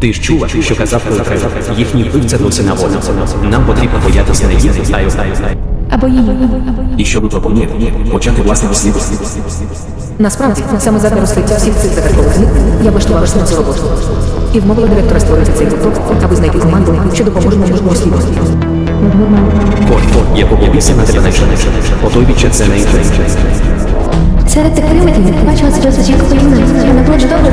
Ти ж чула, що казав Пилипрев. Їхній вбивця досі на волі. Нам потрібно боятися не їх, а Або її. І що ви пропонуєте? Почати власне розслідування. Насправді, саме задля розкриття всіх цих загадкових книг я влаштувалася на цю роботу. І вмовила директора створити цей гурток, аби знайти команду, що допоможе мені розслідувати. Коль, я побоюся на тебе найшвидше. Готові це не інше. Серед тих привидів бачила це досить як поїмна.